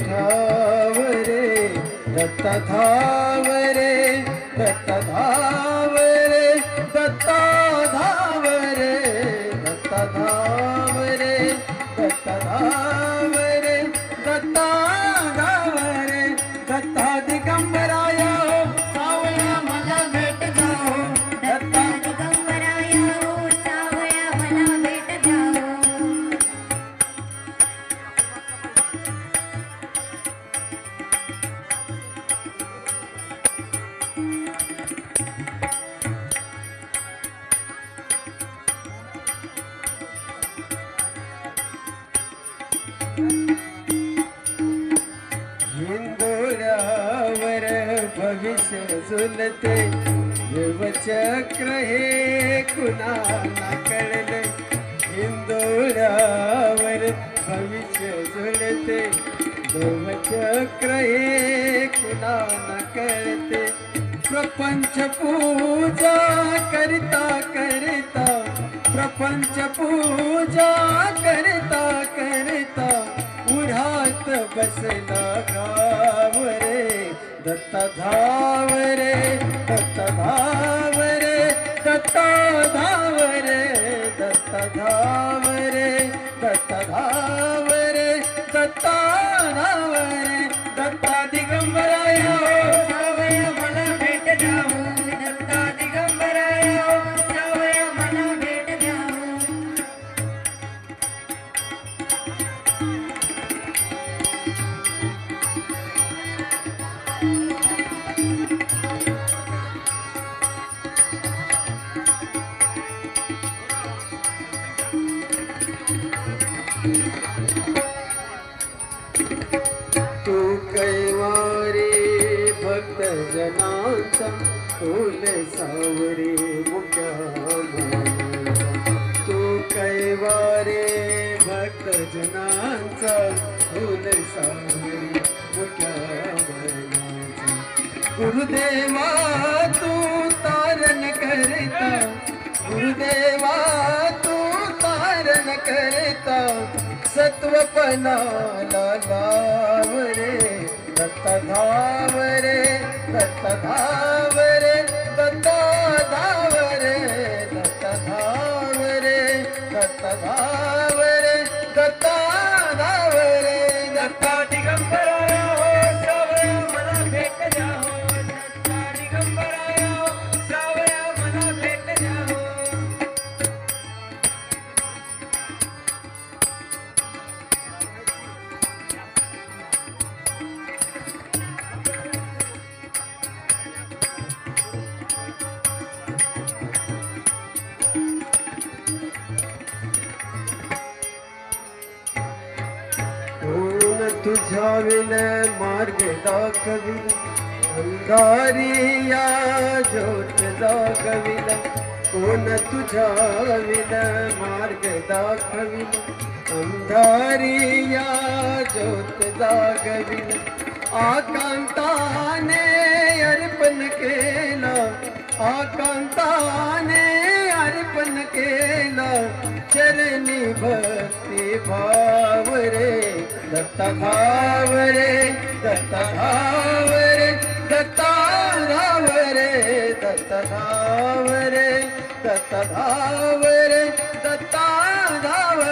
ठावरे दत्त धावरे दत्त धाव हिंदोरावर भविष्य झुलते. देवचक्र हे कुणाला कळले? हिंदोरावर भविष्य झुलते. देवचक्र हे कुणाला कळते? प्रपंच पूजा करता करता प्रपंच पूजा करता करता उरात बसला गाव रे दत्त धाव रे दत्त धाव रे दत्त धाव रे दत्त धाव भक्त जनांचा तोल सावरे मुक्या तू कैवारे भक्त जनांचा तोल सावरे मुक्या गुरुदेवा तू तारण करता. गुरुदेवा तू तारण करता. सत्वपणाला लाव रे दत्त धाव रे दत्त धाव दत्त धावरे दत्त दत्त धाव तुझ्या विन मार्ग दाखविल अंधारी या ज्योत दाखविल कोण तुझ्या विन मार्ग दाखविल अंधारी या ज्योत दाखविल आकांताने अर्पण केला. आकांताने अर्पण केला चरणी भक्ती भाव रे दत्त भाव रे दत्त भाव रे दत्ता धाव रे दत्त धाव रे दत्त धाव रे दत्ता धाव